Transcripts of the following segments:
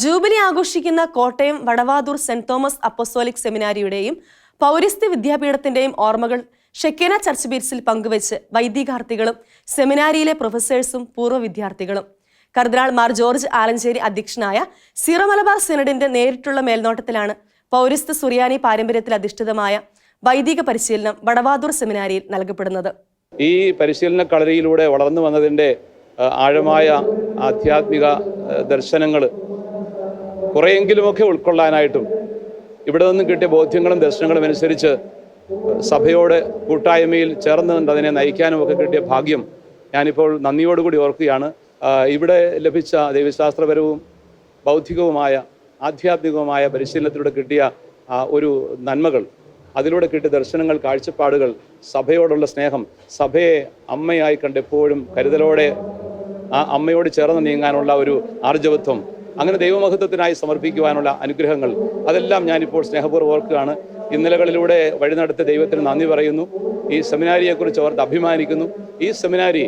Jubilee ആഘോഷിക്കുന്ന Kottayam Vadavathoor Saint Thomas apostolic സെമിനാരിയുടെയും പൗരസ്ത്യ വിദ്യാപീഠത്തിന്റെയും ഓർമ്മകൾ ഷെക്കേന ചർച്ച് ബീറ്റ്സിൽ പങ്കുവച്ച് വൈദികാർത്ഥികളും സെമിനാരിയിലെ പ്രൊഫസേഴ്സും പൂർവ വിദ്യാർത്ഥികളും. കർദിനാൾ മാർ ജോർജ് ആലഞ്ചേരി അധ്യക്ഷനായ സീറോ സിനഡിന്റെ നേരിട്ടുള്ള മേൽനോട്ടത്തിലാണ് പൗരസ്ത്യ സുറിയാനി പാരമ്പര്യത്തിൽ അധിഷ്ഠിതമായ വൈദിക പരിശീലനം വടവാതൂർ സെമിനാരിയിൽ നൽകപ്പെടുന്നത്. ഈ പരിശീലന കളരിയിലൂടെ വളർന്നു വന്നതിന്റെ ആഴമായ ആധ്യാത്മിക ദർശനങ്ങൾ കുറേയെങ്കിലുമൊക്കെ ഉൾക്കൊള്ളാനായിട്ടും ഇവിടെ നിന്നും കിട്ടിയ ബോധ്യങ്ങളും ദർശനങ്ങളും അനുസരിച്ച് സഭയോട് കൂട്ടായ്മയിൽ ചേർന്ന് നിന്ന് അതിനെ നയിക്കാനും ഒക്കെ കിട്ടിയ ഭാഗ്യം ഞാനിപ്പോൾ നന്ദിയോടുകൂടി ഓർക്കുകയാണ്. ഇവിടെ ലഭിച്ച ദൈവശാസ്ത്രപരവും ബൗദ്ധികവുമായ ആധ്യാത്മികവുമായ പരിശീലനത്തിലൂടെ കിട്ടിയ ഒരു നന്മകൾ അതിലൂടെ കിട്ടിയ ദർശനങ്ങൾ കാഴ്ചപ്പാടുകൾ സഭയോടുള്ള സ്നേഹം സഭയെ അമ്മയായി കണ്ട് എപ്പോഴും കരുതലോടെ ആ അമ്മയോട് ചേർന്ന് നീങ്ങാനുള്ള ഒരു ആർജവത്വം അങ്ങനെ ദൈവമഹത്വത്തിനായി സമർപ്പിക്കുവാനുള്ള അനുഗ്രഹങ്ങൾ. അതെല്ലാം ഞാനിപ്പോൾ സ്നേഹപൂർവം ഓർക്കുകയാണ് ഇന്നലകളിലൂടെ വഴി നടത്തിയ ദൈവത്തിന് നന്ദി പറയുന്നു. ഈ സെമിനാരിയെക്കുറിച്ച് ഓർത്ത് അഭിമാനിക്കുന്നു. ഈ സെമിനാരി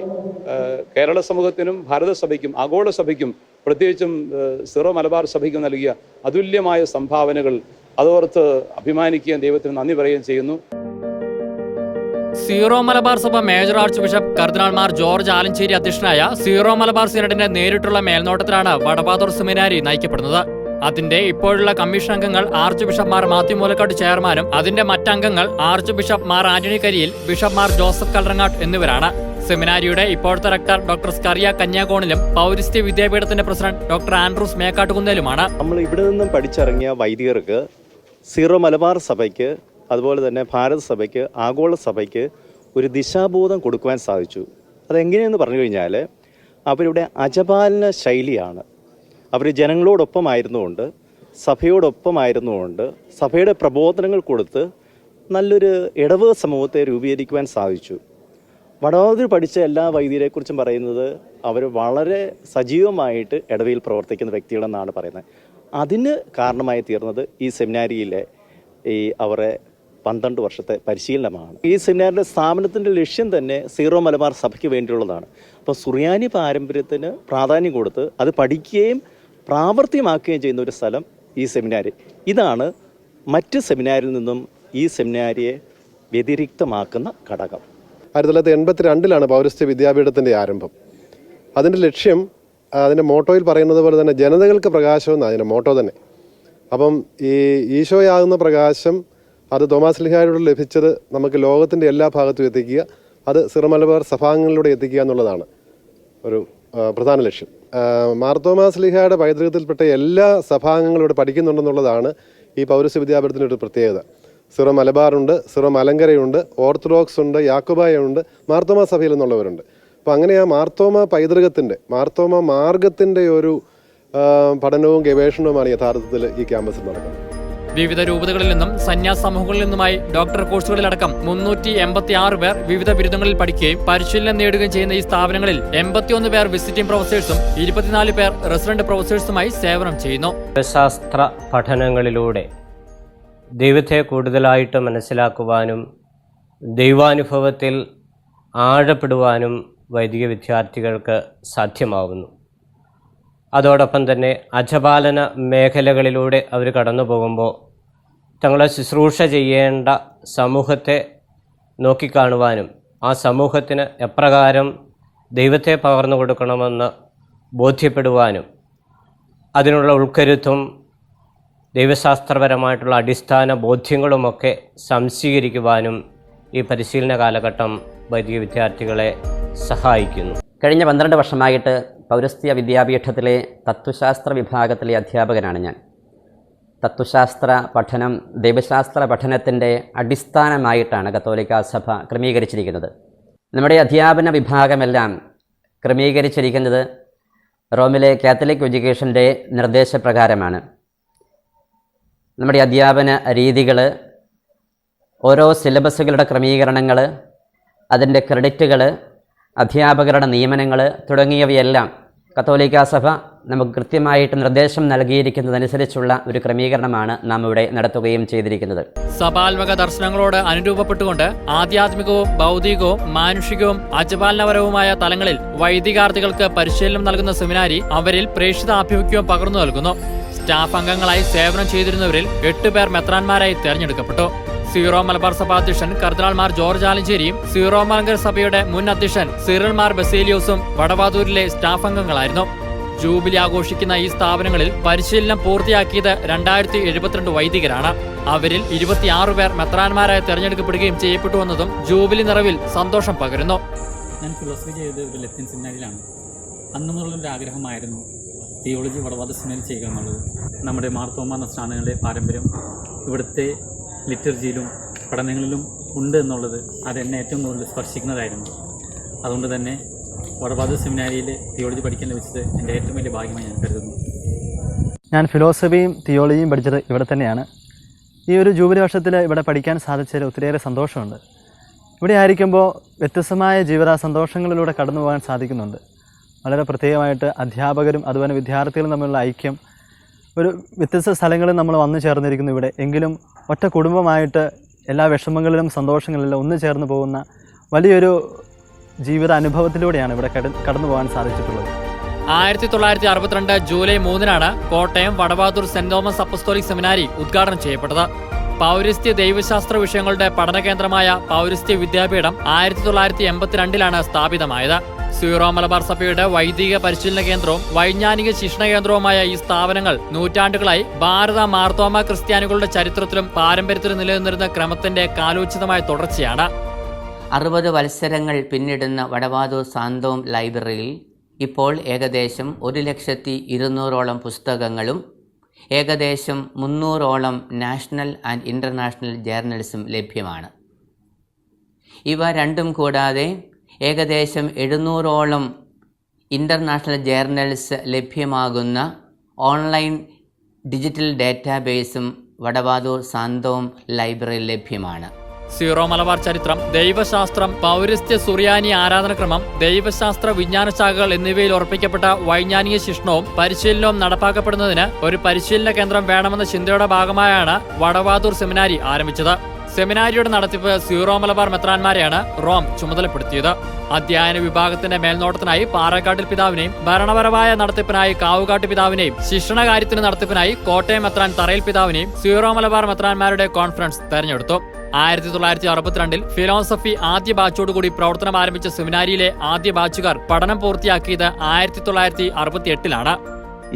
കേരള സമൂഹത്തിനും ഭാരത സഭയ്ക്കും ആഗോള സഭയ്ക്കും പ്രത്യേകിച്ചും സിറോ മലബാർ സഭയ്ക്കും നൽകിയ അതുല്യമായ സംഭാവനകൾ അതോർത്ത് അഭിമാനിക്കുകയും ദൈവത്തിന് നന്ദി പറയുകയും ചെയ്യുന്നു. സീറോ മലബാർ സഭ മേജർ ആർച്ച് ബിഷപ്പ് കർദിനാൾമാർ ജോർജ് ആലഞ്ചേരി അധ്യക്ഷനായ സീറോ മലബാർ സിനഡിന്റെ നേരിട്ടുള്ള മേൽനോട്ടത്തിലാണ് വടപാതൂർ സെമിനാരി നയിക്കപ്പെടുന്നത്. അതിന്റെ ഇപ്പോഴുള്ള കമ്മീഷൻ അംഗങ്ങൾ archbishop Mar Mathew Moolakkattu ചെയർമാനും അതിന്റെ മറ്റംഗങ്ങൾ archbishop Mar Antony Kariyil bishop Mar Joseph Kallarangatt എന്നിവരാണ്. സെമിനാരിയുടെ ഇപ്പോഴത്തെ റക്ടർ ഡോക്ടർ സ്കറിയ കന്യാകോണിലും പൗരസ്ത്യ വിദ്യാപീഠത്തിന്റെ പ്രസിഡന്റ് ഡോക്ടർ ആൻഡ്രൂസ് മേക്കാട്ടുകുന്നേലുമാണ്. നമ്മൾ ഇവിടെ നിന്നും പഠിച്ചിറങ്ങിയ വൈദികർക്ക് സീറോ മലബാർ സഭയ്ക്ക് അതുപോലെ തന്നെ ഭാരത സഭയ്ക്ക് ആഗോള സഭയ്ക്ക് ഒരു ദിശാബോധം കൊടുക്കുവാൻ സാധിച്ചു. അതെങ്ങനെയെന്ന് പറഞ്ഞു കഴിഞ്ഞാൽ അവരുടെ അജപാലന ശൈലിയാണ്. അവർ ജനങ്ങളോടൊപ്പമായിരുന്നുകൊണ്ട് സഭയോടൊപ്പമായിരുന്നുകൊണ്ട് സഭയുടെ പ്രബോധനങ്ങൾ കൊടുത്ത് നല്ലൊരു ഇടവ് സമൂഹത്തെ രൂപീകരിക്കുവാൻ സാധിച്ചു. വടവാതിൽ പഠിച്ച എല്ലാ വൈദ്യരെക്കുറിച്ചും പറയുന്നത് അവർ വളരെ സജീവമായിട്ട് ഇടവയിൽ പ്രവർത്തിക്കുന്ന വ്യക്തികളെന്നാണ് പറയുന്നത്. അതിന് കാരണമായി തീർന്നത് ഈ സെമിനാരിയിലെ ഈ അവരെ പന്ത്രണ്ട് വർഷത്തെ പരിശീലനമാണ്. ഈ സെമിനാറിന്റെ സ്ഥാപനത്തിന്റെ ലക്ഷ്യം തന്നെ സീറോ മലബാർ സഭയ്ക്ക് വേണ്ടിയുള്ളതാണ്. അപ്പോൾ സുറിയാനി പാരമ്പര്യത്തിന് പ്രാധാന്യം കൊടുത്ത് അത് പഠിക്കുകയും പ്രാവർത്തികമാക്കുകയും ചെയ്യുന്ന ഒരു സ്ഥലം ഈ സെമിനാരി. ഇതാണ് മറ്റ് സെമിനാരിൽ നിന്നും ഈ സെമിനാരിയെ വ്യതിരിക്തമാക്കുന്ന ഘടകം. ആയിരത്തി തൊള്ളായിരത്തി എൺപത്തി രണ്ടിലാണ് പൗരസ്ത്യ വിദ്യാപീഠത്തിന്റെ ആരംഭം. അതിന്റെ ലക്ഷ്യം അതിന്റെ മോട്ടോയിൽ പറയുന്നത് പോലെ തന്നെ ജനതകൾക്ക് പ്രകാശം എന്നാണ് അതിന്റെ മോട്ടോ തന്നെ. അപ്പം ഈ ഈശോയാകുന്ന പ്രകാശം അത് തോമാസ് ലിഹായോട് ലഭിച്ചത് നമുക്ക് ലോകത്തിന്റെ എല്ലാ ഭാഗത്തും എത്തിക്കുക അത് സിറമലബാർ സഭാംഗങ്ങളിലൂടെ എത്തിക്കുക എന്നുള്ളതാണ് ഒരു പ്രധാന ലക്ഷ്യം. മാർത്തോമാസ് മാർ തോമാസ് ലിഹായുടെ പൈതൃകത്തിൽപ്പെട്ട എല്ലാ സഭാംഗങ്ങളും ഇവിടെ പഠിക്കുന്നുണ്ടെന്നുള്ളതാണ് ഈ പൗരസ്യ വിദ്യാഭ്യാസത്തിന്റെ ഒരു പ്രത്യേകത. സിറോ മലബാറുണ്ട് സിറോ മലങ്കരയുണ്ട് ഓർത്തഡോക്സ് ഉണ്ട് യാക്കോബായ ഉണ്ട് മാർത്തോമ സഭയിൽ നിന്നുള്ളവരുണ്ട്. അപ്പോൾ അങ്ങനെ ആ മാർത്തോമ പൈതൃകത്തിന്റെ മാർത്തോമ മാർഗത്തിന്റെ ഒരു പഠനവും ഗവേഷണവുമാണ് യഥാർത്ഥത്തിൽ ഈ ക്യാമ്പസിൽ നടക്കുന്നത്. വിവിധ രൂപതകളിൽ നിന്നും സന്യാസ സമൂഹങ്ങളിൽ നിന്നുമായി ഡോക്ടർ കോഴ്സുകളിലടക്കം മുന്നൂറ്റി എൺപത്തി ആറ് പേർ വിവിധ ബിരുദങ്ങളിൽ പഠിക്കുകയും പരിശീലനം നേടുകയും ചെയ്യുന്ന ഈ സ്ഥാപനങ്ങളിൽ എൺപത്തിയൊന്ന് പേർ വിസിറ്റിംഗ് പ്രൊഫസേഴ്സും ഇരുപത്തിനാല് പേർ റെസിഡന്റ് പ്രൊഫസേഴ്സുമായി സേവനം ചെയ്യുന്നു. ശാസ്ത്ര പഠനങ്ങളിലൂടെ ദൈവത്തെ കൂടുതലായിട്ട് മനസ്സിലാക്കുവാനും ദൈവാനുഭവത്തിൽ ആഴപ്പെടുവാനും വൈദിക വിദ്യാർത്ഥികൾക്ക് സാധ്യമാവുന്നു. അതോടൊപ്പം തന്നെ അജപാലന മേഖലകളിലൂടെ അവർ കടന്നു പോകുമ്പോൾ തങ്ങളെ ശുശ്രൂഷ ചെയ്യേണ്ട സമൂഹത്തെ നോക്കിക്കാണുവാനും ആ സമൂഹത്തിന് എപ്രകാരം ദൈവത്തെ പകർന്നു കൊടുക്കണമെന്ന് ബോധ്യപ്പെടുവാനും അതിനുള്ള ഉൾക്കരുത്തും ദൈവശാസ്ത്രപരമായിട്ടുള്ള അടിസ്ഥാന ബോധ്യങ്ങളുമൊക്കെ സംശീകരിക്കുവാനും ഈ പരിശീലന കാലഘട്ടം വൈദിക വിദ്യാർത്ഥികളെ സഹായിക്കുന്നു. കഴിഞ്ഞ പന്ത്രണ്ട് വർഷമായിട്ട് പൗരസ്ത്യ വിദ്യാപീഠത്തിലെ തത്വശാസ്ത്ര വിഭാഗത്തിലെ അധ്യാപകനാണ് ഞാൻ. തത്വശാസ്ത്ര പഠനം ദൈവശാസ്ത്ര പഠനത്തിന്റെ അടിസ്ഥാനമായിട്ടാണ് കത്തോലിക്ക സഭ ക്രമീകരിച്ചിരിക്കുന്നത്. നമ്മുടെ അധ്യാപന വിഭാഗമെല്ലാം ക്രമീകരിച്ചിരിക്കുന്നത് റോമിലെ കാത്തലിക് എഡ്യൂക്കേഷന്റെ നിർദ്ദേശപ്രകാരമാണ്. നമ്മുടെ അധ്യാപന രീതികൾ ഓരോ സിലബസുകളുടെ ക്രമീകരണങ്ങൾ അതിന്റെ ക്രെഡിറ്റുകൾ അധ്യാപകരുടെ നിയമനങ്ങൾ തുടങ്ങിയവയെല്ലാം കത്തോലിക്ക സഭ നമുക്ക് കൃത്യമായിട്ട് നിർദ്ദേശം നൽകിയിരിക്കുന്നതനുസരിച്ചുള്ള ഒരു ക്രമീകരണമാണ് നാം ഇവിടെ നടത്തുകയും ചെയ്തിരിക്കുന്നത്. സഭാത്മക ദർശനങ്ങളോട് അനുരൂപപ്പെട്ടുകൊണ്ട് ആധ്യാത്മികവും ഭൗതികവും മാനുഷികവും അജപാലനപരവുമായ തലങ്ങളിൽ വൈദികാർത്ഥികൾക്ക് പരിശീലനം നൽകുന്ന സെമിനാരി അവരിൽ പ്രേക്ഷിത ആഭിമുഖ്യവും പകർന്നു നൽകുന്നു. സ്റ്റാഫ് അംഗങ്ങളായി സേവനം ചെയ്തിരുന്നവരിൽ എട്ടുപേർ മെത്രാന്മാരായി തെരഞ്ഞെടുക്കപ്പെട്ടു. സീറോ മലബാർ സഭ അധ്യക്ഷൻ കർദിനാൾമാർ ജോർജ് ആലഞ്ചേരിയും സീറോ മലങ്കര സഭയുടെ മുൻ അധ്യക്ഷൻ സിറിൽമാർ ബസേലിയോസും വടവാതൂരിലെ സ്റ്റാഫ് അംഗങ്ങളായിരുന്നു. ജൂബിലി ആഘോഷിക്കുന്ന ഈ സ്ഥാപനങ്ങളിൽ പരിശീലനം പൂർത്തിയാക്കിയത് രണ്ടായിരത്തി എഴുപത്തിരണ്ട് വൈദികരാണ്. അവരിൽ ഇരുപത്തിയാറ് പേർ മെത്രാന്മാരായി തെരഞ്ഞെടുക്കപ്പെടുകയും ചെയ്യപ്പെട്ടുവെന്നതും ജൂബിലി നിറവിൽ സന്തോഷം പകരുന്നു. ഞാൻ ഫിലോസഫി ചെയ്തത് ഒരു ലത്തീൻ സെമിനാരിലാണ് അന്ന് ആഗ്രഹമായിരുന്നു തിയോളജി വടവാദ സെമിനാരി ചെയ്യുക എന്നുള്ളത്. നമ്മുടെ മാർത്തോമ നസ്രാണങ്ങളുടെ പാരമ്പര്യം ഇവിടുത്തെ ലിറ്റർജിയിലും പഠനങ്ങളിലും ഉണ്ട് എന്നുള്ളത് അതെന്നെ ഏറ്റവും കൂടുതൽ സ്പർശിക്കുന്നതായിരുന്നു. അതുകൊണ്ട് തന്നെ വടവാദ സെമിനാരിയിൽ തിയോളജി പഠിക്കാൻ ലഭിച്ചത് എന്റെ ഏറ്റവും വലിയ ഭാഗ്യമായി ഞാൻ കരുതുന്നു. ഞാൻ ഫിലോസഫിയും തിയോളജിയും പഠിച്ചത് ഇവിടെ തന്നെയാണ്. ഈ ഒരു ജൂബിലി വർഷത്തിൽ ഇവിടെ പഠിക്കാൻ സാധിച്ചതിൽ ഒത്തിരിയേറെ സന്തോഷമുണ്ട്. ഇവിടെ ആയിരിക്കുമ്പോൾ വ്യത്യസ്തമായ ജീവിത സന്തോഷങ്ങളിലൂടെ കടന്നു പോകാൻ സാധിക്കുന്നുണ്ട്. വളരെ പ്രത്യേകമായിട്ട് അധ്യാപകരും അതുപോലെ വിദ്യാർത്ഥികളും തമ്മിലുള്ള ഐക്യം ഒരു വ്യത്യസ്ത സ്ഥലങ്ങളിൽ നമ്മൾ വന്നു ചേർന്നിരിക്കുന്നു ഇവിടെ. എങ്കിലും ഒറ്റ കുടുംബമായിട്ട് എല്ലാ വിഷമങ്ങളിലും സന്തോഷങ്ങളിലും ഒന്നു ചേർന്ന് പോകുന്ന വലിയൊരു ജീവിത അനുഭവത്തിലൂടെയാണ് ഇവിടെ കട കടന്നു പോകാൻ സാധിച്ചിട്ടുള്ളത്. ആയിരത്തി തൊള്ളായിരത്തി അറുപത്തിരണ്ട് ജൂലൈ മൂന്നിനാണ് Kottayam Vadavathoor Saint Thomas apostolic സെമിനാരി ഉദ്ഘാടനം ചെയ്യപ്പെട്ടത്. പൗരസ്ത്യ ദൈവശാസ്ത്ര വിഷയങ്ങളുടെ പഠന കേന്ദ്രമായ പൗരസ്ത്യ വിദ്യാപീഠം ആയിരത്തി തൊള്ളായിരത്തി എൺപത്തിരണ്ടിലാണ് സ്ഥാപിതമായത്. സീറോ മലബാർ സഭയുടെ വൈദിക പരിശീലന കേന്ദ്രവും വൈജ്ഞാനിക ശിക്ഷണ കേന്ദ്രവുമായ ഈ സ്ഥാപനങ്ങൾ നൂറ്റാണ്ടുകളായി ഭാരത മാർത്തോമ ക്രിസ്ത്യാനികളുടെ ചരിത്രത്തിലും പാരമ്പര്യത്തിലും നിലനിന്നിരുന്ന ക്രമത്തിന്റെ കാലോചിതമായ തുടർച്ചയാണ്. അറുപത് വത്സരങ്ങൾ പിന്നിടുന്ന വടവാതൂർ സാന്തോം ലൈബ്രറിയിൽ ഇപ്പോൾ ഏകദേശം ഒരു ലക്ഷത്തി ഇരുന്നൂറോളം പുസ്തകങ്ങളും ഏകദേശം മുന്നൂറോളം നാഷണൽ ആൻഡ് ഇന്റർനാഷണൽ ജേർണൽസും ലഭ്യമാണ്. ഇവ രണ്ടും കൂടാതെ ഏകദേശം എഴുന്നൂറോളം ഇന്റർനാഷണൽ ജേർണൽസ് ലഭ്യമാകുന്ന ഓൺലൈൻ ഡിജിറ്റൽ ഡാറ്റാബേസും വടവാതൂർ സാന്തോം ലൈബ്രറി ലഭ്യമാണ്. സീറോ മലബാർ ചരിത്രം ദൈവശാസ്ത്രം പൗരസ്ത്യ സുറിയാനി ആരാധനക്രമം ദൈവശാസ്ത്ര വിജ്ഞാന ശാഖകൾ എന്നിവയിൽ ഉറപ്പിക്കപ്പെട്ട വൈജ്ഞാനിക ശിക്ഷണവും പരിശീലനവും നടപ്പാക്കപ്പെടുന്നതിന് ഒരു പരിശീലന കേന്ദ്രം വേണമെന്ന ചിന്തയുടെ ഭാഗമായാണ് വടവാതൂർ സെമിനാരി ആരംഭിച്ചത്. സെമിനാരിയുടെ നടത്തിപ്പ് സീറോ മലബാർ മെത്രാന്മാരെയാണ് റോം ചുമതലപ്പെടുത്തിയത്. അധ്യയന വിഭാഗത്തിന്റെ മേൽനോട്ടത്തിനായി പാറക്കാട്ടിൽ പിതാവിനെയും ഭരണപരമായ നടത്തിപ്പിനായി കാവുകാട്ട് പിതാവിനെയും ശിക്ഷണ കാര്യത്തിന് നടത്തിപ്പിനായി കോട്ടയം മെത്രാൻ തറയിൽ പിതാവിനെയും സീറോ മലബാർ മെത്രാന്മാരുടെ കോൺഫറൻസ് തെരഞ്ഞെടുത്തു. ആയിരത്തി തൊള്ളായിരത്തി അറുപത്തിരണ്ടിൽ ഫിലോസഫി ആദ്യ ബാച്ചോടുകൂടി പ്രവർത്തനം ആരംഭിച്ച സെമിനാരിയിലെ ആദ്യ ബാച്ചുകാർ പഠനം പൂർത്തിയാക്കിയത് ആയിരത്തി തൊള്ളായിരത്തി അറുപത്തി എട്ടിലാണ്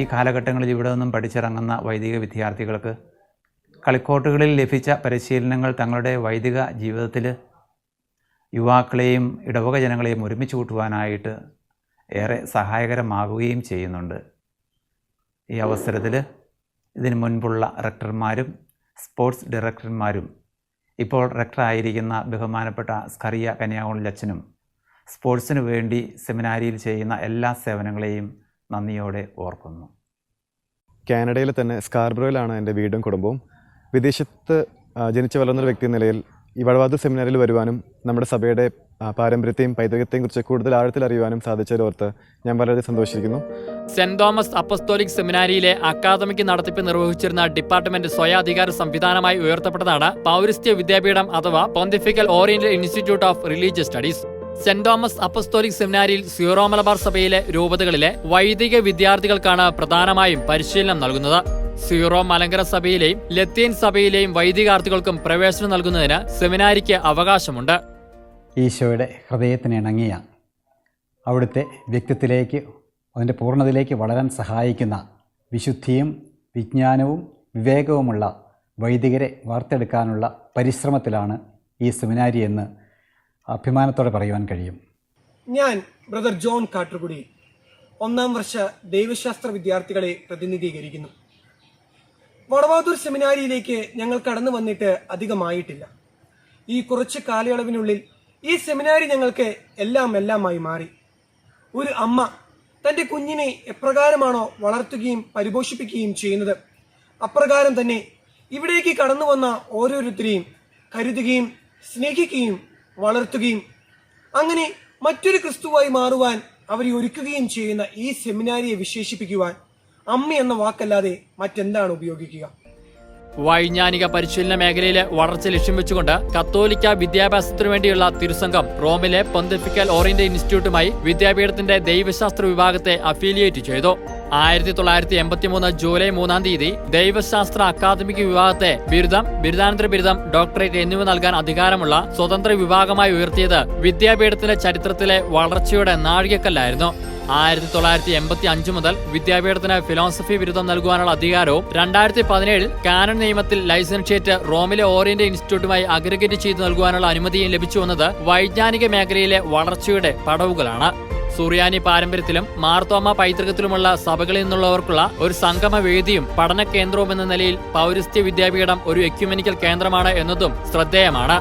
ഈ കാലഘട്ടങ്ങളിൽ ഇവിടെ നിന്നും പഠിച്ചിറങ്ങുന്ന വൈദിക വിദ്യാർത്ഥികൾക്ക് കളിക്കോട്ടുകളിൽ ലഭിച്ച പരിശീലനങ്ങൾ തങ്ങളുടെ വൈദിക ജീവിതത്തിൽ യുവാക്കളെയും ഇടവക ജനങ്ങളെയും ഒരുമിച്ച് കൂട്ടുവാനായിട്ട് ഏറെ സഹായകരമാകുകയും ചെയ്യുന്നുണ്ട്. ഈ അവസരത്തിൽ ഇതിനു മുൻപുള്ള റെക്ടർമാരും സ്പോർട്സ് ഡയറക്ടർമാരും ഇപ്പോൾ റെക്ടറായിരിക്കുന്ന ബഹുമാനപ്പെട്ട സ്കറിയ കന്യാകുളി അച്ഛനും സ്പോർട്സിനു വേണ്ടി സെമിനാരിയിൽ ചെയ്യുന്ന എല്ലാ സേവനങ്ങളെയും നന്ദിയോടെ ഓർക്കുന്നു. കാനഡയിൽ തന്നെ സ്കാർബ്രോയിലാണ് എന്റെ വീടും കുടുംബവും. വിദേശത്ത് ജനിച്ച വളർന്നൊരു വ്യക്തി എന്ന നിലയിൽ ഈ വടവാദൂർ സെമിനാറിൽ വരുവാനും നമ്മുടെ സഭയുടെ പാരമ്പര്യത്തെയും പൈതൃകത്തെയും കുറിച്ച് കൂടുതൽ ആഴത്തിൽ അറിയുവാനും സാധിച്ചതോർത്ത് ഞാൻ വളരെ സന്തോഷിക്കുന്നു. സെന്റ് തോമസ് അപ്പസ്തോലിക് സെമിനാരിയിലെ അക്കാദമിക് നടത്തിപ്പ് നിർവഹിച്ചിരുന്ന ഡിപ്പാർട്ട്മെന്റ് സ്വയാധികാര സംവിധാനമായി ഉയർത്തപ്പെട്ടതാണ് പൗരസ്ത്യ വിദ്യാപീഠം അഥവാ pontifical oriental institute of religious studies Saint Thomas apostolic സെമിനാരിയിൽ സീറോ മലബാർ സഭയിലെ രൂപതകളിലെ വൈദിക വിദ്യാർത്ഥികൾക്കാണ് പ്രധാനമായും പരിശീലനം നൽകുന്നത്. സീറോ മലങ്കര സഭയിലെയും ലത്തീൻ സഭയിലെയും വൈദികാർത്ഥികൾക്കും പ്രവേശനം നൽകുന്നതിന് സെമിനാരിക്ക് അവകാശമുണ്ട്. ഈശോയുടെ ഹൃദയത്തിന് ഇണങ്ങിയ അവിടുത്തെ വ്യക്തിത്വത്തിലേക്ക് അതിന്റെ പൂർണതയിലേക്ക് വളരാൻ സഹായിക്കുന്ന വിശുദ്ധിയും വിജ്ഞാനവും വിവേകവുമുള്ള വൈദികരെ വാർത്തെടുക്കാനുള്ള പരിശ്രമത്തിലാണ് ഈ സെമിനാരി എന്ന് അഭിമാനത്തോടെ പറയുവാൻ കഴിയും. ഞാൻ ബ്രദർ ജോൺ കാട്ടുകുടി ഒന്നാം വർഷ ദൈവശാസ്ത്ര വിദ്യാർത്ഥികളെ പ്രതിനിധീകരിക്കുന്നു. വടവാതൂർ സെമിനാരിയിലേക്ക് ഞങ്ങൾ കടന്നു വന്നിട്ട് അധികമായിട്ടില്ല. ഈ കുറച്ച് കാലയളവിനുള്ളിൽ ഈ സെമിനാരി ഞങ്ങൾക്ക് എല്ലാം എല്ലാമായി മാറി. ഒരു അമ്മ തന്റെ കുഞ്ഞിനെ എപ്രകാരമാണോ വളർത്തുകയും പരിപോഷിപ്പിക്കുകയും ചെയ്യുന്നത് അപ്രകാരം തന്നെ ഇവിടേക്ക് കടന്നു വന്ന ഓരോരുത്തരെയും കരുതുകയും സ്നേഹിക്കുകയും വളർത്തുകയും അങ്ങനെ മറ്റൊരു ക്രിസ്തുവായി മാറുവാൻ അവരെ ഒരുക്കുകയും ചെയ്യുന്ന ഈ സെമിനാരിയെ വിശേഷിപ്പിക്കുവാൻ അമ്മ എന്ന വാക്കല്ലാതെ മറ്റെന്താണ് ഉപയോഗിക്കുക? വൈജ്ഞാനിക പരിശീലന മേഖലയിലെ വളർച്ച ലക്ഷ്യം വെച്ചുകൊണ്ട് കത്തോലിക്ക വിദ്യാഭ്യാസത്തിനു വേണ്ടിയുള്ള തിരുസംഘം റോമിലെ പൊന്തഫിക്കൽ ഓറിയന്റ് ഇൻസ്റ്റിറ്റ്യൂട്ടുമായി വിദ്യാപീഠത്തിന്റെ ദൈവശാസ്ത്ര വിഭാഗത്തെ അഫിലിയേറ്റ് ചെയ്തു. ആയിരത്തി തൊള്ളായിരത്തി എൺപത്തി മൂന്ന് ജൂലൈ മൂന്നാം തീയതി ദൈവശാസ്ത്ര അക്കാദമിക് വിഭാഗത്തെ ബിരുദം ബിരുദാനന്തര ബിരുദം ഡോക്ടറേറ്റ് എന്നിവ നൽകാൻ അധികാരമുള്ള സ്വതന്ത്ര വിഭാഗമായി ഉയർത്തിയത് വിദ്യാപീഠത്തിന്റെ ചരിത്രത്തിലെ വളർച്ചയുടെ നാഴികക്കല്ലായിരുന്നു. ആയിരത്തി തൊള്ളായിരത്തി എൺപത്തി അഞ്ച് മുതൽ വിദ്യാപീഠത്തിന് ഫിലോസഫി ബിരുദം നൽകുവാനുള്ള അധികാരവും രണ്ടായിരത്തി പതിനേഴിൽ കാനൺ നിയമത്തിൽ ലൈസൻഷ്യേറ്റ് റോമിലെ ഓറിയന്റ് ഇൻസ്റ്റിറ്റ്യൂട്ടുമായി അഗ്രഗേറ്റ് ചെയ്ത് നൽകുവാനുള്ള അനുമതിയും ലഭിച്ചു വന്നത് വൈജ്ഞാനിക മേഖലയിലെ വളർച്ചയുടെ പടവുകളാണ്. സുറിയാനി പാരമ്പര്യത്തിലും മാർത്തോമ പൈതൃകത്തിലുമുള്ള സഭകളിൽ നിന്നുള്ളവർക്കുള്ള ഒരു സംഗമ വേദിയും പഠന കേന്ദ്രവും എന്ന നിലയിൽ പൗരസ്ത്യ വിദ്യാപീഠം ഒരു എക്യുമെനിക്കൽ കേന്ദ്രമാണ് എന്നതും ശ്രദ്ധേയമാണ്.